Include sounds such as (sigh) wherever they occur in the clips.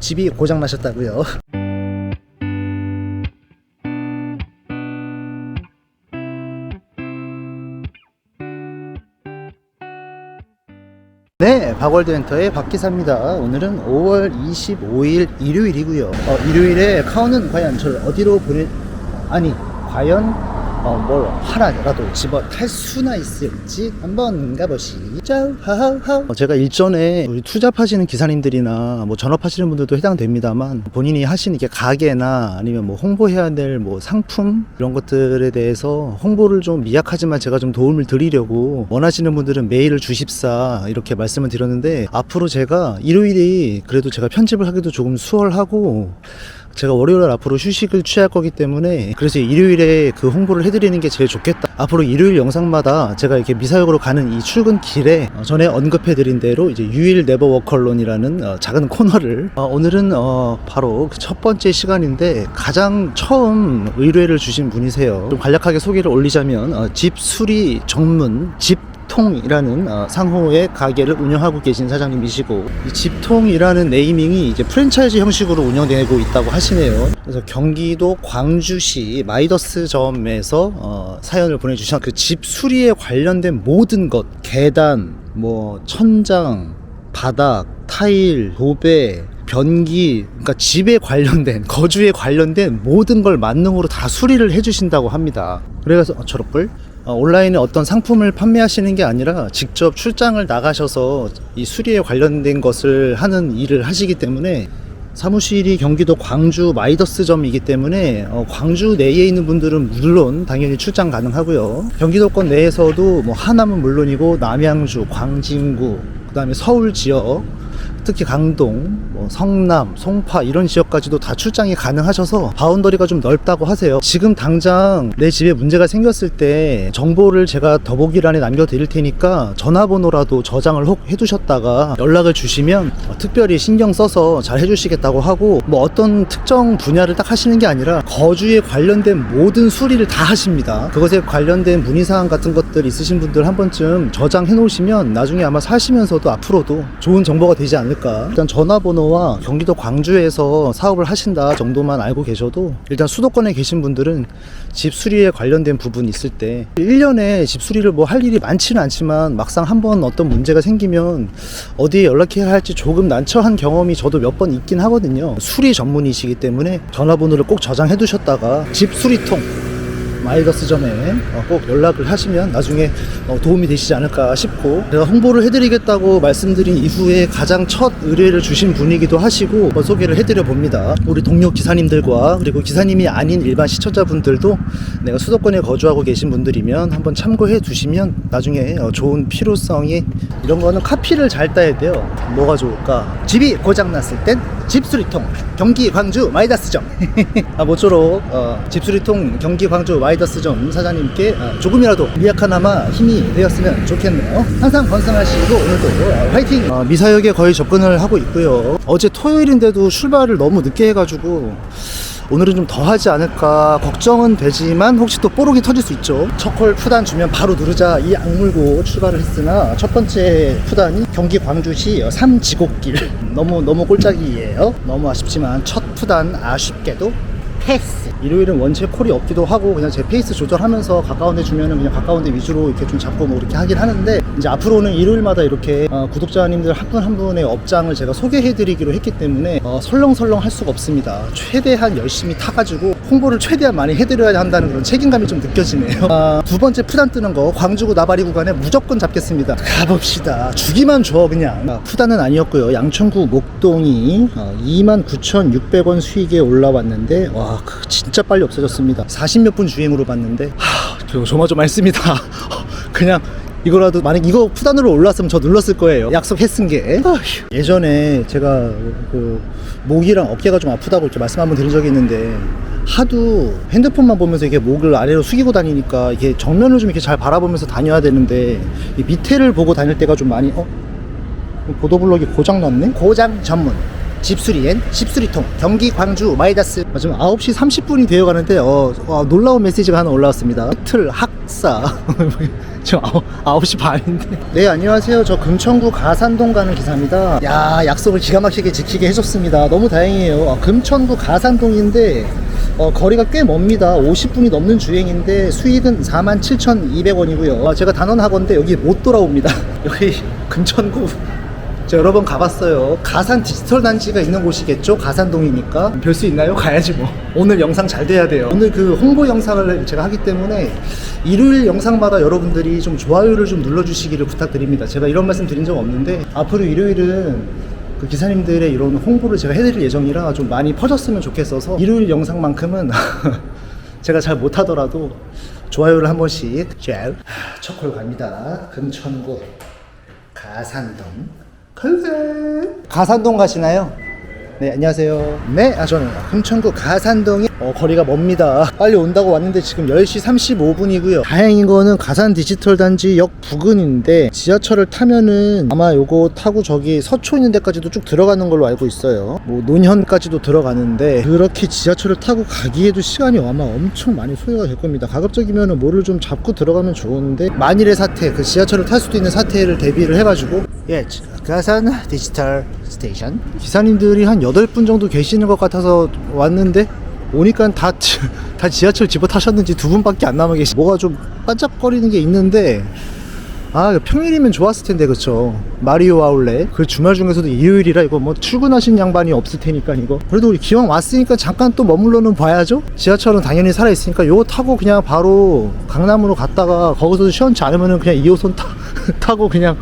집이 고장 나셨다고요. (laughs) 네, 박월드엔터의 박기사입니다. 오늘은 5월 25일 일요일이고요. 어, 일요일에 카오는 과연 저를 어디로 보내 아니 과연 어, 뭘 하나라도 집어 탈 수나 있을지 한번 가보시죠. 하하하. 어, 제가 일전에 우리 투잡하시는 기사님들이나 뭐 전업하시는 분들도 해당됩니다만 본인이 하시는 이게 가게나 아니면 뭐 홍보해야 될 뭐 상품 이런 것들에 대해서 홍보를 좀 미약하지만 제가 좀 도움을 드리려고 원하시는 분들은 메일을 주십사 이렇게 말씀을 드렸는데 앞으로 제가 일요일이 그래도 제가 편집을 하기도 조금 수월하고 제가 월요일 앞으로 휴식을 취할 거기 때문에 그래서 일요일에 그 홍보를 해드리는 게 제일 좋겠다. 앞으로 일요일 영상마다 제가 이렇게 미사역으로 가는 이 출근 길에 어, 전에 언급해드린 대로 이제 유일 네버 워컬론이라는 어, 작은 코너를 어, 오늘은 어, 바로 그 첫 번째 시간인데 가장 처음 의뢰를 주신 분이세요. 좀 간략하게 소개를 올리자면 어, 집 수리 전문 집 집통이라는 어, 상호의 가게를 운영하고 계신 사장님이시고 이 집통이라는 네이밍이 이제 프랜차이즈 형식으로 운영되고 있다고 하시네요. 그래서 경기도 광주시 마이더스점에서 어, 사연을 보내주신 그 집 수리에 관련된 모든 것 계단, 뭐 천장, 바닥, 타일, 도배, 변기, 그러니까 집에 관련된 거주에 관련된 모든 걸 만능으로 다 수리를 해주신다고 합니다. 그래서 어, 어, 온라인에 어떤 상품을 판매하시는 게 아니라 직접 출장을 나가셔서 이 수리에 관련된 것을 하는 일을 하시기 때문에 사무실이 경기도 광주 마이더스점이기 때문에 어, 광주 내에 있는 분들은 물론 당연히 출장 가능하고요. 경기도권 내에서도 뭐 하남은 물론이고 남양주, 광진구, 그다음에 서울 지역 특히 강동, 뭐 성남, 송파 이런 지역까지도 다 출장이 가능하셔서 바운더리가 좀 넓다고 하세요. 지금 당장 내 집에 문제가 생겼을 때 정보를 제가 더보기란에 남겨드릴 테니까 전화번호라도 저장을 혹 해두셨다가 연락을 주시면 어, 특별히 신경 써서 잘 해주시겠다고 하고 뭐 어떤 특정 분야를 딱 하시는 게 아니라 거주에 관련된 모든 수리를 다 하십니다. 그것에 관련된 문의사항 같은 것들 있으신 분들 한 번쯤 저장해 놓으시면 나중에 아마 사시면서도 앞으로도 좋은 정보가 되지 않을까. 일단 전화번호와 경기도 광주에서 사업을 하신다 정도만 알고 계셔도 일단 수도권에 계신 분들은 집 수리에 관련된 부분이 있을 때 1년에 집 수리를 뭐 할 일이 많지는 않지만 막상 한번 어떤 문제가 생기면 어디에 연락해야 할지 조금 난처한 경험이 저도 몇 번 있긴 하거든요. 수리 전문이시기 때문에 전화번호를 꼭 저장해 두셨다가 집 수리통 마이더스 점에 어, 꼭 연락을 하시면 나중에 어, 도움이 되시지 않을까 싶고 제가 홍보를 해드리겠다고 말씀드린 이후에 가장 첫 의뢰를 주신 분이기도 하시고 어, 소개를 해드려 봅니다. 우리 동료 기사님들과 그리고 기사님이 아닌 일반 시청자분들도 내가 수도권에 거주하고 계신 분들이면 한번 참고해 두시면 나중에 어, 좋은 필요성이 이런 거는 카피를 잘 따야 돼요. 뭐가 좋을까? 집이 고장 났을 땐 집수리통 경기 광주 마이더스점. (laughs) 아, 모쪼록 어, 집수리통 경기 광주 마이더스점 사장님께 어, 조금이라도 미약하나마 힘이 되었으면 좋겠네요. 항상 건강하시고 오늘도 어, 화이팅! 어, 미사역에 거의 접근을 하고 있고요. 어제 토요일인데도 출발을 너무 늦게 해가지고 오늘은 좀 더 하지 않을까 걱정은 되지만 혹시 또 뽀록이 터질 수 있죠. 첫콜 푸단 주면 바로 누르자 이 악물고 출발을 했으나 첫 번째 푸단이 경기 광주시 삼지곡길. (laughs) 너무 너무 꼴짝이에요. 너무 아쉽지만 첫 푸단 아쉽게도 패스. 일요일은 원체 콜이 없기도 하고 그냥 제 페이스 조절하면서 가까운 데 주면은 그냥 가까운 데 위주로 이렇게 좀 잡고 뭐 이렇게 하긴 하는데 이제 앞으로는 일요일마다 이렇게 어, 구독자님들 한 분 한 분의 업장을 제가 소개해 드리기로 했기 때문에 어, 설렁설렁 할 수가 없습니다. 최대한 열심히 타가지고 홍보를 최대한 많이 해드려야 한다는 그런 책임감이 좀 느껴지네요. 아, 두 번째 푸단 뜨는 거 광주구 나바리 구간에 무조건 잡겠습니다. 가봅시다. 주기만 줘 그냥. 아, 푸단은 아니었고요. 양천구 목동이 어, 29,600원 수익에 올라왔는데 와그 진짜 빨리 없어졌습니다. 40몇 분 주행으로 봤는데 하 저- 조마조마했습니다. (laughs) 그냥 이거라도 만약 이거 푸단으로 올랐으면 저 눌렀을 거예요. 약속했은 게. 아휴, 예전에 제가 그 목이랑 어깨가 좀 아프다고 이렇게 말씀 한번 드린 적이 있는데 하도 핸드폰만 보면서 이게 목을 아래로 숙이고 다니니까 이게 정면을 좀 이렇게 잘 바라보면서 다녀야 되는데 이 밑에를 보고 다닐 때가 좀 많이 어? 보도블록이 고장 났네? 고장 전문 집수리엔 집수리통 경기 광주 마이다스 아, 지금 9시 30분이 되어 가는데 어, 어, 놀라운 메시지가 하나 올라왔습니다 틀 학사 (laughs) 지금 아홉, 9시 반인데. 네, 안녕하세요. 저 금천구 가산동 가는 기사입니다. 야, 약속을 기가 막히게 지키게 해줬습니다. 너무 다행이에요. 아, 금천구 가산동인데, 어, 거리가 꽤 멉니다. 50분이 넘는 주행인데, 수익은 47,200원이고요. 제가 단원학원데 여기 못 돌아옵니다. (laughs) 여기 금천구 저 여러 번 가봤어요. 가산 디지털 단지가 있는 곳이겠죠? 가산동이니까. 별 수 있나요? (laughs) 가야지 뭐. 오늘 영상 잘 돼야 돼요. 오늘 그 홍보 영상을 제가 하기 때문에 일요일 영상마다 여러분들이 좀 좋아요를 좀 눌러주시기를 부탁드립니다. 제가 이런 말씀 드린 적 없는데 앞으로 일요일은 그 기사님들의 이런 홍보를 제가 해드릴 예정이라 좀 많이 퍼졌으면 좋겠어서 일요일 영상만큼은 (laughs) 제가 잘 못하더라도 좋아요를 한 번씩 쫙 첫콜 갑니다. 금천구 가산동 가산 가산동 가시나요? 네 안녕하세요. 네 아, 저는 금천구 가산동이 어, 거리가 멉니다. 빨리 온다고 왔는데 지금 10시 35분이고요. 다행인 거는 가산 디지털 단지 역 부근인데 지하철을 타면은 아마 요거 타고 저기 서초 있는 데까지도 쭉 들어가는 걸로 알고 있어요. 뭐 논현까지도 들어가는데 그렇게 지하철을 타고 가기에도 시간이 아마 엄청 많이 소요가 될 겁니다. 가급적이면은 뭐를 좀 잡고 들어가면 좋은데 만일의 사태 그 지하철을 탈 수도 있는 사태를 대비를 해가지고. 예 가산 디지털 스테이션. 기사님들이 한 8분 정도 계시는 것 같아서 왔는데 오니까 다, 지- (laughs) 다 지하철 집어 타셨는지 두 분밖에 안 남아 계시 뭐가 좀 반짝거리는 게 있는데 아 평일이면 좋았을 텐데 그쵸? 마리오 아울렛 그 주말 중에서도 일요일이라 이거 뭐 출근하신 양반이 없을 테니까 이거. 그래도 우리 기왕 왔으니까 잠깐 또 머물러는 봐야죠? 지하철은 당연히 살아있으니까 요거 타고 그냥 바로 강남으로 갔다가 거기서 시원치 않으면은 그냥 2호선 타, (laughs) 타고 그냥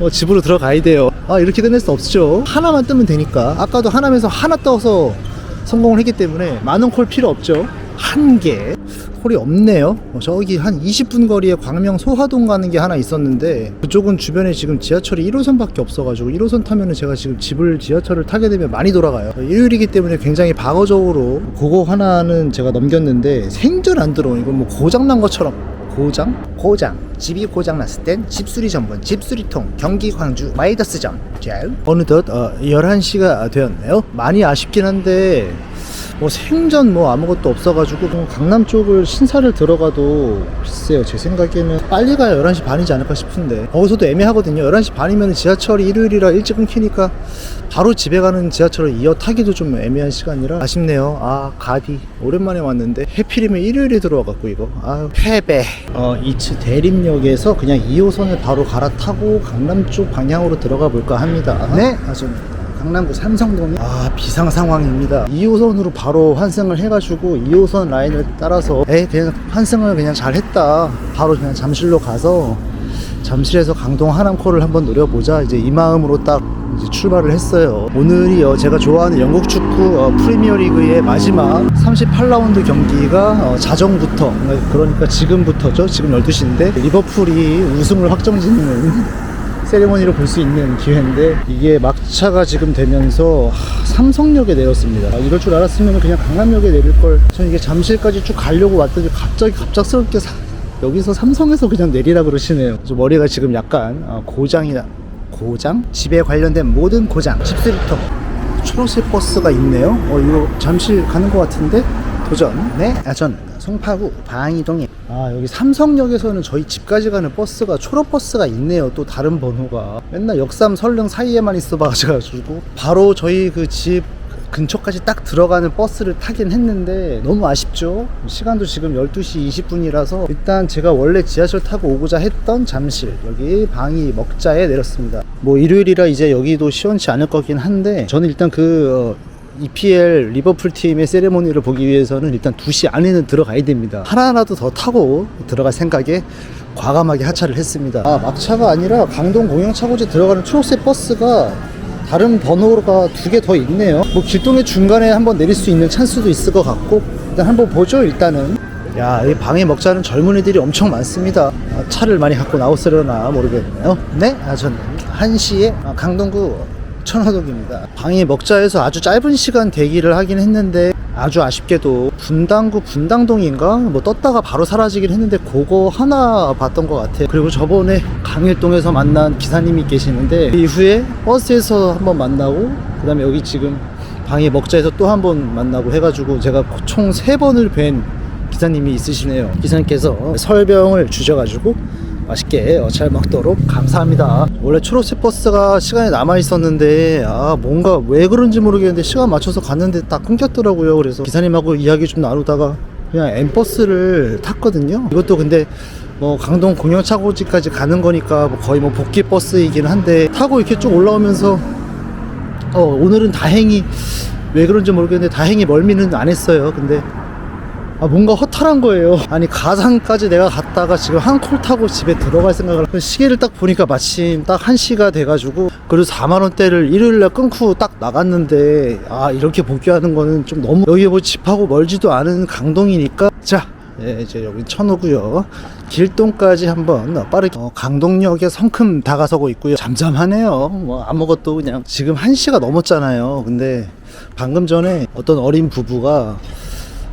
어, 집으로 들어가야 돼요. 아 이렇게 끝낼 수 없죠. 하나만 뜨면 되니까. 아까도 하나면서 하나 떠서 성공을 했기 때문에 많은 콜 필요 없죠. 한 개. 콜이 없네요. 어, 저기 한 20분 거리에 광명 소화동 가는 게 하나 있었는데 그쪽은 주변에 지금 지하철이 1호선밖에 없어가지고 1호선 타면은 제가 지금 집을 지하철을 타게 되면 많이 돌아가요. 어, 일요일이기 때문에 굉장히 방어적으로 그거 하나는 제가 넘겼는데 생전 안 들어온 이건 뭐 고장난 것처럼 고장? 고장. 집이 고장났을 땐 집수리 전문 집수리통 경기 광주 마이더스점. 자, 어느덧 어, 11시가 되었네요. 많이 아쉽긴 한데 뭐 생전 뭐 아무것도 없어가지고 뭐 강남 쪽을 신사를 들어가도 글쎄요 제 생각에는 빨리 가야 11시 반이지 않을까 싶은데 거기서도 애매하거든요. 11시 반이면 지하철이 일요일이라 일찍 끊기니까 바로 집에 가는 지하철을 이어 타기도 좀 애매한 시간이라 아쉽네요. 아 가디 오랜만에 왔는데 해필이면 일요일에 들어와갖고 이거. 아 패배. 어 이츠 대림역에서 그냥 2호선을 바로 갈아타고 강남 쪽 방향으로 들어가 볼까 합니다. 네 아주 강남구 삼성동이? 아 비상 상황입니다. 2호선으로 바로 환승을 해가지고 2호선 라인을 따라서 에 그냥 환승을 그냥 잘했다. 바로 그냥 잠실로 가서 잠실에서 강동 하남코를 한번 노려보자. 이제 이 마음으로 딱 출발을 했어요. 오늘이요 제가 좋아하는 영국 축구 어, 프리미어리그의 마지막 38라운드 경기가 어, 자정부터 그러니까 지금부터죠? 지금 12시인데 리버풀이 우승을 확정짓는 세레머니를 볼수 있는 기회인데 이게 막차가 지금 되면서 하, 삼성역에 내렸습니다. 아, 이럴 줄 알았으면 그냥 강남역에 내릴 걸. 저는 이게 잠실까지 쭉 가려고 왔더니 갑자기 갑작스럽게 사- 여기서 삼성에서 그냥 내리라 그러시네요. 머리가 지금 약간 어, 고장이나 고장? 집에 관련된 모든 고장. 집수리통. 초록색 버스가 있네요. 어 이거 잠실 가는 것 같은데 도전. 네. 아전 송파구 방이동에. 아 여기 삼성역에서는 저희 집까지 가는 버스가 초록 버스가 있네요. 또 다른 번호가. 맨날 역삼 설릉 사이에만 있어봐가지고 바로 저희 그 집 근처까지 딱 들어가는 버스를 타긴 했는데 너무 아쉽죠. 시간도 지금 12시 20분이라서 일단 제가 원래 지하철 타고 오고자 했던 잠실 여기 방이 먹자에 내렸습니다. 뭐 일요일이라 이제 여기도 시원치 않을 거긴 한데 저는 일단 그 어, EPL 리버풀 팀의 세레모니를 보기 위해서는 일단 2시 안에는 들어가야 됩니다. 하나라도 더 타고 들어갈 생각에 과감하게 하차를 했습니다. 아, 막차가 아니라 강동 공영차고지 들어가는 초록색 버스가 다른 번호가 두 개 더 있네요. 뭐 길동의 중간에 한번 내릴 수 있는 찬스도 있을 것 같고 일단 한번 보죠 일단은. 야, 이 방에 먹자는 젊은이들이 엄청 많습니다. 아, 차를 많이 갖고 나오시려나 모르겠네요. 네, 아, 전 1시에 아, 강동구 천화동입니다. 방에 먹자에서 아주 짧은 시간 대기를 하긴 했는데 아주 아쉽게도 분당구 분당동인가 뭐 떴다가 바로 사라지긴 했는데 그거 하나 봤던 것 같아요. 그리고 저번에 강일동에서 만난 기사님이 계시는데 그 이후에 버스에서 한번 만나고 그다음에 여기 지금 방에 먹자에서 또 한 번 만나고 해가지고 제가 총 세 번을 뵌 기사님이 있으시네요. 기사님께서 설병을 주셔가지고 맛있게 어, 잘 먹도록 감사합니다. 원래 초록색 버스가 시간이 남아 있었는데 아 뭔가 왜 그런지 모르겠는데 시간 맞춰서 갔는데 딱 끊겼더라고요. 그래서 기사님하고 이야기 좀 나누다가 그냥 M 버스를 탔거든요. 이것도 근데 뭐 강동 공영차고지까지 가는 거니까 뭐 거의 뭐 복귀 버스이긴 한데 타고 이렇게 쭉 올라오면서 어 오늘은 다행히 왜 그런지 모르겠는데 다행히 멀미는 안 했어요. 근데 아 뭔가 허탈한 거예요. 아니 가산까지 내가 갔다가 지금 한 콜 타고 집에 들어갈 생각을 그 시계를 딱 보니까 마침 딱 1시가 돼가지고 그래도 4만 원대를 일요일날 끊고 딱 나갔는데 아 이렇게 복귀하는 거는 좀 너무 여기 뭐 집하고 멀지도 않은 강동이니까 자 예, 이제 여기 천호고요. 길동까지 한번 빠르게 어, 강동역에 성큼 다가서고 있고요. 잠잠하네요. 뭐 아무것도 그냥 지금 1시가 넘었잖아요. 근데 방금 전에 어떤 어린 부부가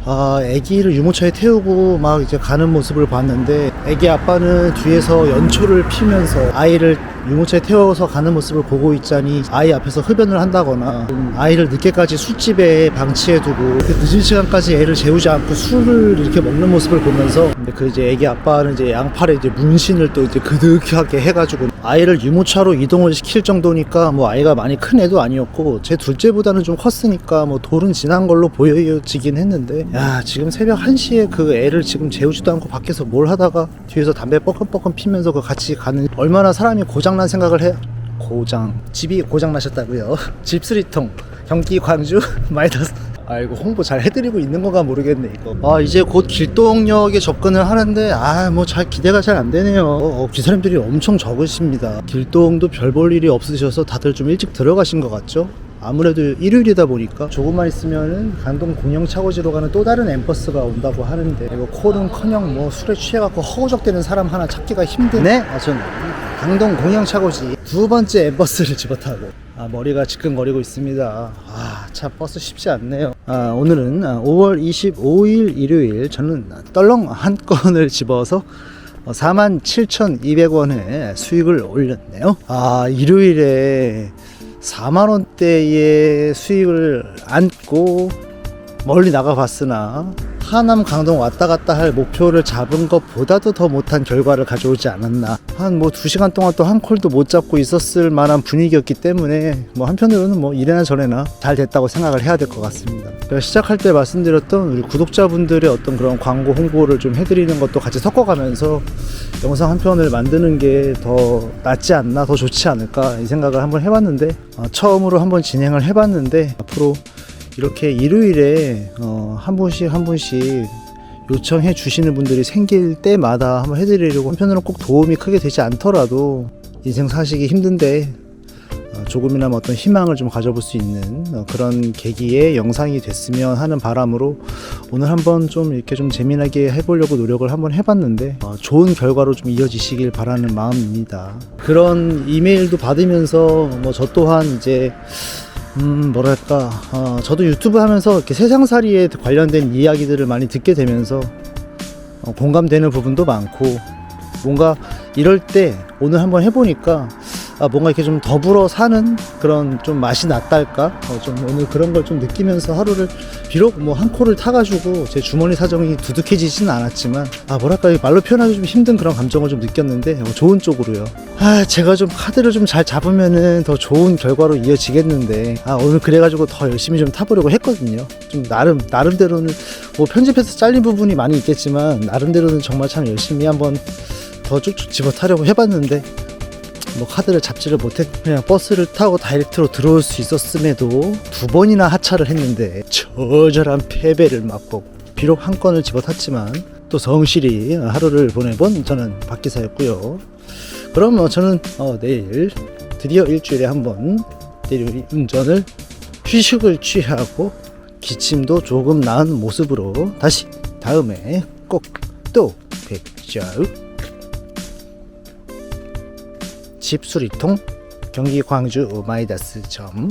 아, 아기를 유모차에 태우고 막 이제 가는 모습을 봤는데 아기 아빠는 뒤에서 연초를 피면서 아이를 유모차에 태워서 가는 모습을 보고 있자니 아이 앞에서 흡연을 한다거나 좀 아이를 늦게까지 술집에 방치해두고 그 늦은 시간까지 애를 재우지 않고 술을 이렇게 먹는 모습을 보면서 그 이제 아기 아빠는 이제 양팔에 이제 문신을 또 이제 그득하게 해가지고 아이를 유모차로 이동을 시킬 정도니까 뭐 아이가 많이 큰 애도 아니었고 제 둘째보다는 좀 컸으니까 뭐 돌은 지난 걸로 보여지긴 했는데 야 지금 새벽 1시에 그 애를 지금 재우지도 않고 밖에서 뭘 하다가 뒤에서 담배 뻐끔뻐끔 피면서 그 같이 가는 얼마나 사람이 고장난 생각을 해 고장. 집이 고장나셨다고요? (laughs) 집수리통. 경기 광주 (laughs) 마이너스. 아이고 홍보 잘 해드리고 있는 건가 모르겠네 이거. 아 이제 곧 길동역에 접근을 하는데 아 뭐 잘 기대가 잘 안 되네요. 어, 기사님들이 엄청 적으십니다. 길동도 별 볼 일이 없으셔서 다들 좀 일찍 들어가신 것 같죠 아무래도 일요일이다 보니까 조금만 있으면은 강동 공영 차고지로 가는 또 다른 엠버스가 온다고 하는데 이거 콜은커녕 뭐 술에 취해갖고 허우적대는 사람 하나 찾기가 힘드네 아, 전 강동 공영 차고지 두 번째 엠버스를 (laughs) 집어타고 아, 머리가 지끈거리고 있습니다 아, 참 버스 쉽지 않네요 아, 오늘은 아, 5월 25일 일요일 저는 떨렁 한 건을 집어서 47,200원의 수익을 올렸네요. 아, 일요일에 4만 원대의 수익을 안고 멀리 나가 봤으나 하남 강동 왔다 갔다 할 목표를 잡은 것보다도 더 못한 결과를 가져오지 않았나. 한 뭐 두 시간 동안 또 한 콜도 못 잡고 있었을 만한 분위기였기 때문에 뭐 한편으로는 뭐 이래나 저래나 잘 됐다고 생각을 해야 될 것 같습니다. 시작할 때 말씀드렸던 우리 구독자분들의 어떤 그런 광고 홍보를 좀 해드리는 것도 같이 섞어가면서 영상 한 편을 만드는 게 더 낫지 않나 더 좋지 않을까 이 생각을 한번 해봤는데 어, 처음으로 한번 진행을 해봤는데 앞으로 이렇게 일요일에 어, 한 분씩 한 분씩 요청해 주시는 분들이 생길 때마다 한번 해드리려고 한편으로는 꼭 도움이 크게 되지 않더라도 인생 사시기 힘든데 어, 조금이나마 어떤 희망을 좀 가져볼 수 있는 어, 그런 계기의 영상이 됐으면 하는 바람으로 오늘 한번 좀 이렇게 좀 재미나게 해보려고 노력을 한번 해봤는데 어, 좋은 결과로 좀 이어지시길 바라는 마음입니다. 그런 이메일도 받으면서 뭐 저 또한 이제 음 뭐랄까. 어, 저도 유튜브 하면서 이렇게 세상살이에 관련된 이야기들을 많이 듣게 되면서 어, 공감되는 부분도 많고 뭔가 이럴 때 오늘 한번 해보니까 아, 뭔가 이렇게 좀 더불어 사는 그런 좀 맛이 났달까? 어, 좀 오늘 그런 걸 좀 느끼면서 하루를 비록 뭐 한 코를 타가지고 제 주머니 사정이 두둑해지지는 않았지만 아 뭐랄까 이 말로 표현하기 좀 힘든 그런 감정을 좀 느꼈는데 어, 좋은 쪽으로요. 아 제가 좀 카드를 좀 잘 잡으면은 더 좋은 결과로 이어지겠는데 아 오늘 그래가지고 더 열심히 좀 타보려고 했거든요. 좀 나름 나름대로는 뭐 편집해서 잘린 부분이 많이 있겠지만 나름대로는 정말 참 열심히 한번 더 쭉쭉 집어 타려고 해봤는데 뭐 카드를 잡지를 못했 그냥 버스를 타고 다이렉트로 들어올 수 있었음에도 두 번이나 하차를 했는데 처절한 패배를 맞고 비록 한 건을 집어탔지만 또 성실히 하루를 보내본 저는 박기사였고요 그럼 뭐 저는 어, 내일 드디어 일주일에 한번 내일 운전을 휴식을 취하고 기침도 조금 나은 모습으로 다시 다음에 꼭 또 뵙죠. 집수리통 경기 광주 마이다스 점